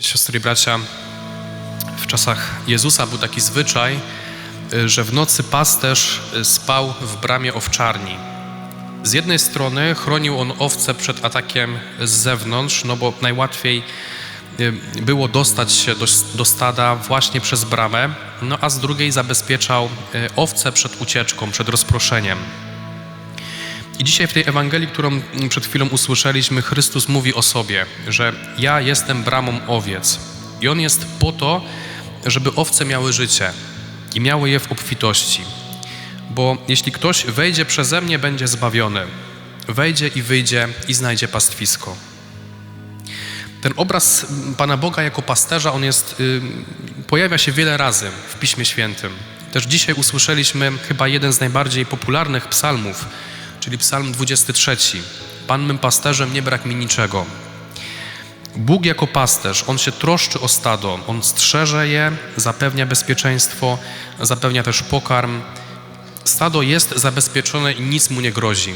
Siostry i bracia, w czasach Jezusa był taki zwyczaj, y, że w nocy pasterz y, spał w bramie owczarni. Z jednej strony chronił on owce przed atakiem z zewnątrz, no bo najłatwiej y, było dostać się do, do stada właśnie przez bramę, no a z drugiej zabezpieczał owce przed ucieczką, przed rozproszeniem. I dzisiaj w tej Ewangelii, którą przed chwilą usłyszeliśmy, Chrystus mówi o sobie, że ja jestem bramą owiec. I On jest po to, żeby owce miały życie i miały je w obfitości. Bo jeśli ktoś wejdzie przeze mnie, będzie zbawiony. Wejdzie i wyjdzie i znajdzie pastwisko. Ten obraz Pana Boga jako pasterza, on jest, y, pojawia się wiele razy w Piśmie Świętym. Też dzisiaj usłyszeliśmy chyba jeden z najbardziej popularnych psalmów, czyli Psalm 23. Pan mym pasterzem, nie brak mi niczego. Bóg jako pasterz, On się troszczy o stado, On strzeże je, zapewnia bezpieczeństwo, zapewnia też pokarm. Stado jest zabezpieczone i nic mu nie grozi.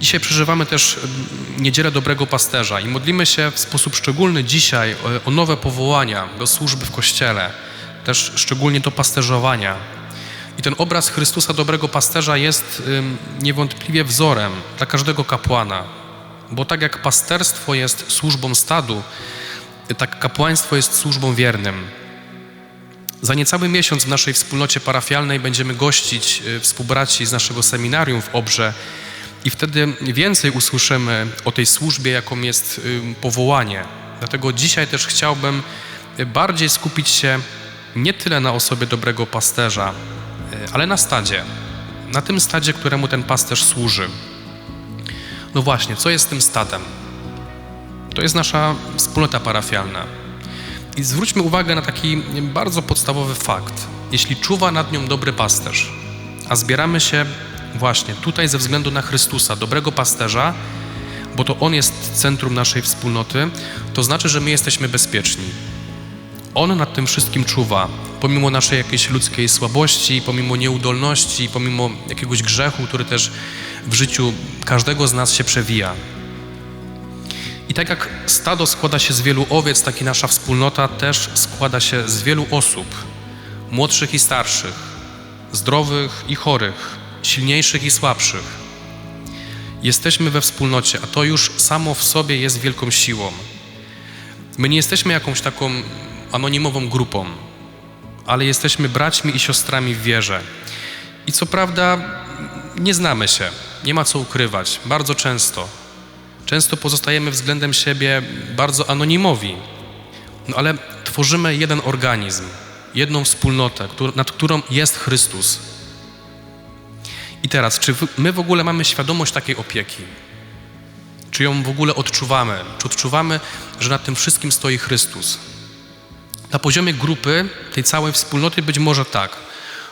Dzisiaj przeżywamy też mm, Niedzielę Dobrego Pasterza i modlimy się w sposób szczególny dzisiaj o nowe powołania do służby w Kościele, też szczególnie do pasterzowania, i ten obraz Chrystusa dobrego pasterza jest niewątpliwie wzorem dla każdego kapłana, bo tak jak pasterstwo jest służbą stadu, tak kapłaństwo jest służbą wiernym. Za niecały miesiąc w naszej wspólnocie parafialnej będziemy gościć y, współbraci z naszego seminarium w Obrze i wtedy więcej usłyszymy o tej służbie, jaką jest powołanie. Dlatego dzisiaj też chciałbym bardziej skupić się nie tyle na osobie dobrego pasterza, ale na stadzie, na tym stadzie, któremu ten pasterz służy. No właśnie, co jest tym stadem? To jest nasza wspólnota parafialna. I zwróćmy uwagę na taki bardzo podstawowy fakt. Jeśli czuwa nad nią dobry pasterz, a zbieramy się właśnie tutaj ze względu na Chrystusa, dobrego pasterza, bo to On jest centrum naszej wspólnoty, to znaczy, że my jesteśmy bezpieczni. On nad tym wszystkim czuwa, pomimo naszej jakiejś ludzkiej słabości, pomimo nieudolności, pomimo jakiegoś grzechu, który też w życiu każdego z nas się przewija. I tak jak stado składa się z wielu owiec, tak i nasza wspólnota też składa się z wielu osób, młodszych i starszych, zdrowych i chorych, silniejszych i słabszych. Jesteśmy we wspólnocie, a to już samo w sobie jest wielką siłą. My nie jesteśmy jakąś taką anonimową grupą, ale jesteśmy braćmi i siostrami w wierze. I co prawda nie znamy się, nie ma co ukrywać, bardzo często. Często pozostajemy względem siebie bardzo anonimowi, no ale tworzymy jeden organizm, jedną wspólnotę, nad którą jest Chrystus. I teraz, czy my w ogóle mamy świadomość takiej opieki? Czy ją w ogóle odczuwamy? Czy odczuwamy, że nad tym wszystkim stoi Chrystus? Na poziomie grupy, tej całej wspólnoty być może tak.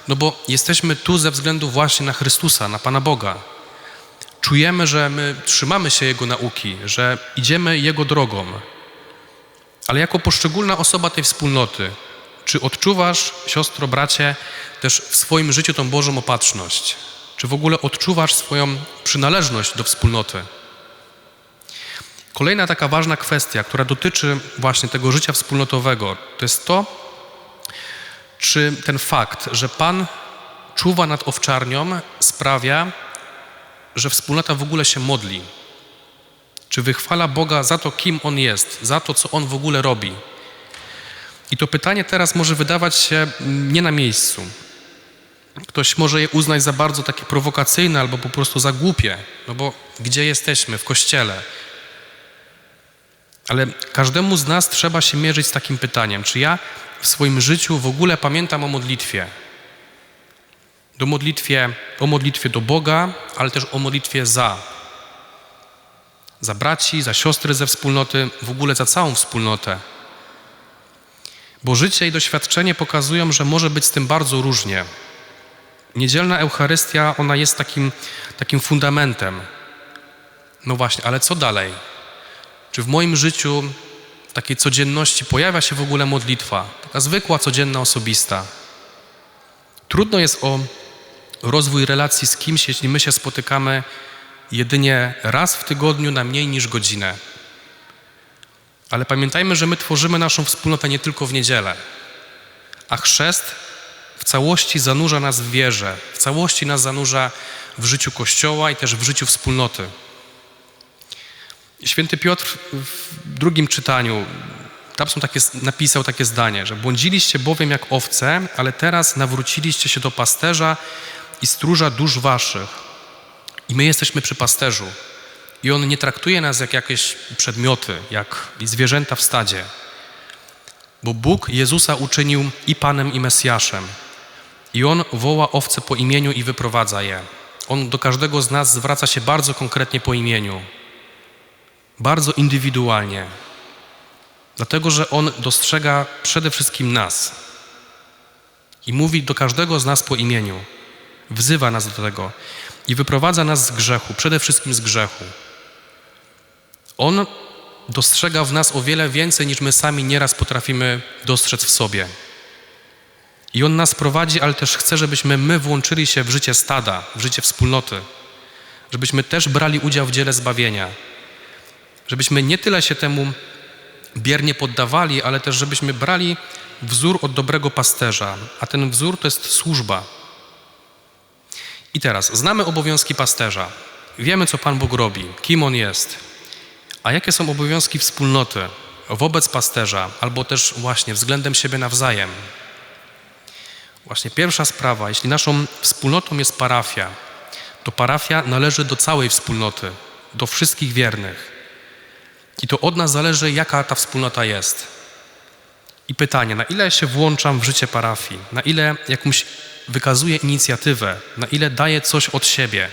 No bo jesteśmy tu ze względu właśnie na Chrystusa, na Pana Boga. Czujemy, że my trzymamy się Jego nauki, że idziemy Jego drogą. Ale jako poszczególna osoba tej wspólnoty, czy odczuwasz, siostro, bracie, też w swoim życiu tą Bożą opatrzność? Czy w ogóle odczuwasz swoją przynależność do wspólnoty? Kolejna taka ważna kwestia, która dotyczy właśnie tego życia wspólnotowego, to jest to, czy ten fakt, że Pan czuwa nad owczarnią, sprawia, że wspólnota w ogóle się modli. Czy wychwala Boga za to, kim On jest, za to, co On w ogóle robi. I to pytanie teraz może wydawać się nie na miejscu. Ktoś może je uznać za bardzo takie prowokacyjne albo po prostu za głupie, no bo gdzie jesteśmy? W kościele. Ale każdemu z nas trzeba się mierzyć z takim pytaniem, czy ja w swoim życiu w ogóle pamiętam o modlitwie. Do modlitwie, o modlitwie do Boga, ale też o modlitwie za. Za braci, za siostry ze wspólnoty, w ogóle za całą wspólnotę. Bo życie i doświadczenie pokazują, że może być z tym bardzo różnie. Niedzielna Eucharystia, ona jest takim, takim fundamentem. No właśnie, ale co dalej? Czy w moim życiu, w takiej codzienności pojawia się w ogóle modlitwa, taka zwykła, codzienna, osobista? Trudno jest o rozwój relacji z kimś, jeśli my się spotykamy jedynie raz w tygodniu na mniej niż godzinę. Ale pamiętajmy, że my tworzymy naszą wspólnotę nie tylko w niedzielę, a chrzest w całości zanurza nas w wierze, w całości nas zanurza w życiu Kościoła i też w życiu wspólnoty. Święty Piotr w drugim czytaniu tam są takie, napisał takie zdanie, że błądziliście bowiem jak owce, ale teraz nawróciliście się do pasterza i stróża dusz waszych. I my jesteśmy przy pasterzu. I on nie traktuje nas jak jakieś przedmioty, jak zwierzęta w stadzie. Bo Bóg Jezusa uczynił i Panem, i Mesjaszem. I On woła owce po imieniu i wyprowadza je. On do każdego z nas zwraca się bardzo konkretnie po imieniu, bardzo indywidualnie, dlatego że On dostrzega przede wszystkim nas i mówi do każdego z nas po imieniu, wzywa nas do tego i wyprowadza nas z grzechu, przede wszystkim z grzechu. On dostrzega w nas o wiele więcej, niż my sami nieraz potrafimy dostrzec w sobie. I On nas prowadzi, ale też chce, żebyśmy my włączyli się w życie stada, w życie wspólnoty, żebyśmy też brali udział w dziele zbawienia, żebyśmy nie tyle się temu biernie poddawali, ale też żebyśmy brali wzór od dobrego pasterza, a ten wzór to jest służba. I teraz, znamy obowiązki pasterza, wiemy, co Pan Bóg robi, kim On jest, a jakie są obowiązki wspólnoty wobec pasterza, albo też właśnie względem siebie nawzajem. Właśnie pierwsza sprawa, jeśli naszą wspólnotą jest parafia, to parafia należy do całej wspólnoty, do wszystkich wiernych. I to od nas zależy, jaka ta wspólnota jest. I pytanie, na ile się włączam w życie parafii, na ile jakąś wykazuję inicjatywę, na ile daję coś od siebie.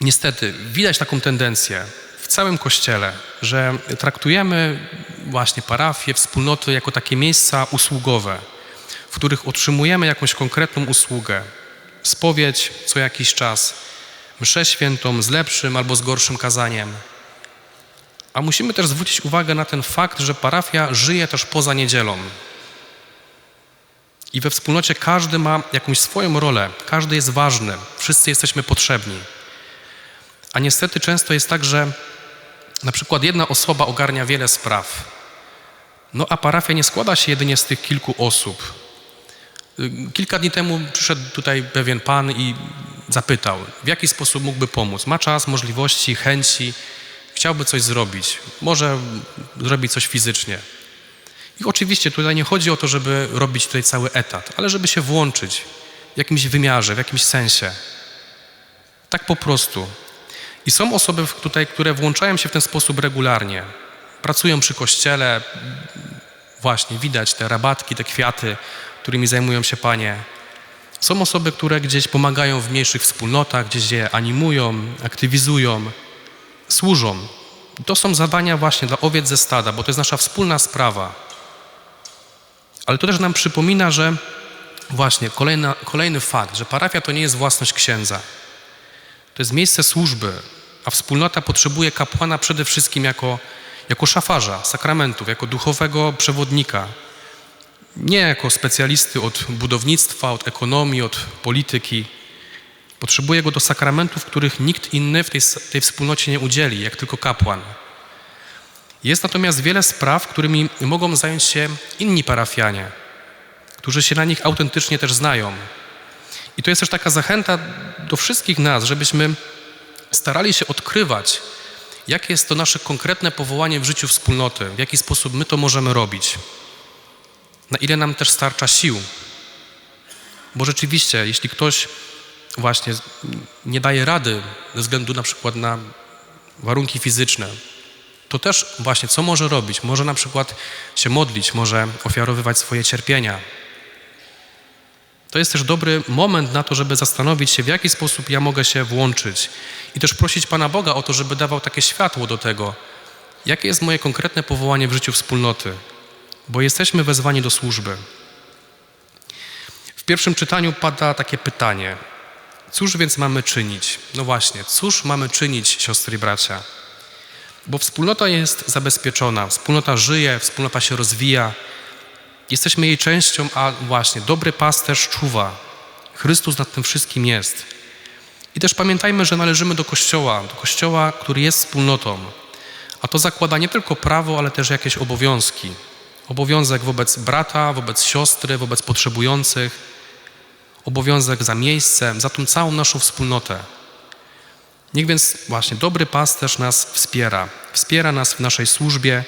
Niestety, widać taką tendencję w całym Kościele, że traktujemy właśnie parafię, wspólnoty jako takie miejsca usługowe, w których otrzymujemy jakąś konkretną usługę, spowiedź co jakiś czas, mszę świętą z lepszym albo z gorszym kazaniem. A musimy też zwrócić uwagę na ten fakt, że parafia żyje też poza niedzielą. I we wspólnocie każdy ma jakąś swoją rolę, każdy jest ważny, wszyscy jesteśmy potrzebni. A niestety często jest tak, że na przykład jedna osoba ogarnia wiele spraw. No a parafia nie składa się jedynie z tych kilku osób. Kilka dni temu przyszedł tutaj pewien pan i zapytał, w jaki sposób mógłby pomóc. Ma czas, możliwości, chęci, chciałby coś zrobić, może zrobić coś fizycznie. I oczywiście tutaj nie chodzi o to, żeby robić tutaj cały etat, ale żeby się włączyć w jakimś wymiarze, w jakimś sensie. Tak po prostu. I są osoby tutaj, które włączają się w ten sposób regularnie. Pracują przy kościele, właśnie widać te rabatki, te kwiaty, którymi zajmują się panie. Są osoby, które gdzieś pomagają w mniejszych wspólnotach, gdzieś je animują, aktywizują, służą. To są zadania właśnie dla owiec ze stada, bo to jest nasza wspólna sprawa. Ale to też nam przypomina, że właśnie kolejna, kolejny fakt, że parafia to nie jest własność księdza. To jest miejsce służby, a wspólnota potrzebuje kapłana przede wszystkim jako, jako szafarza sakramentów, jako duchowego przewodnika. Nie jako specjalisty od budownictwa, od ekonomii, od polityki. Potrzebuje go do sakramentów, których nikt inny w tej, tej wspólnocie nie udzieli, jak tylko kapłan. Jest natomiast wiele spraw, którymi mogą zająć się inni parafianie, którzy się na nich autentycznie też znają. I to jest też taka zachęta do wszystkich nas, żebyśmy starali się odkrywać, jakie jest to nasze konkretne powołanie w życiu wspólnoty, w jaki sposób my to możemy robić, na ile nam też starcza sił. Bo rzeczywiście, jeśli ktoś właśnie nie daje rady ze względu na przykład na warunki fizyczne, to też właśnie co może robić? Może na przykład się modlić, może ofiarowywać swoje cierpienia. To jest też dobry moment na to, żeby zastanowić się, w jaki sposób ja mogę się włączyć i też prosić Pana Boga o to, żeby dawał takie światło do tego, jakie jest moje konkretne powołanie w życiu wspólnoty, bo jesteśmy wezwani do służby. W pierwszym czytaniu pada takie pytanie: Cóż więc mamy czynić? No właśnie, cóż mamy czynić, siostry i bracia? Bo wspólnota jest zabezpieczona, wspólnota żyje, wspólnota się rozwija. Jesteśmy jej częścią, a właśnie dobry pasterz czuwa. Chrystus nad tym wszystkim jest. I też pamiętajmy, że należymy do Kościoła, do Kościoła, który jest wspólnotą. A to zakłada nie tylko prawo, ale też jakieś obowiązki. Obowiązek wobec brata, wobec siostry, wobec potrzebujących, obowiązek za miejsce, za tą całą naszą wspólnotę. Niech więc właśnie dobry pasterz nas wspiera, wspiera nas w naszej służbie,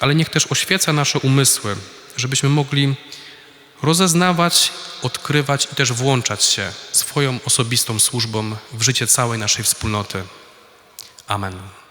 ale niech też oświeca nasze umysły, żebyśmy mogli rozeznawać, odkrywać i też włączać się swoją osobistą służbą w życie całej naszej wspólnoty. Amen.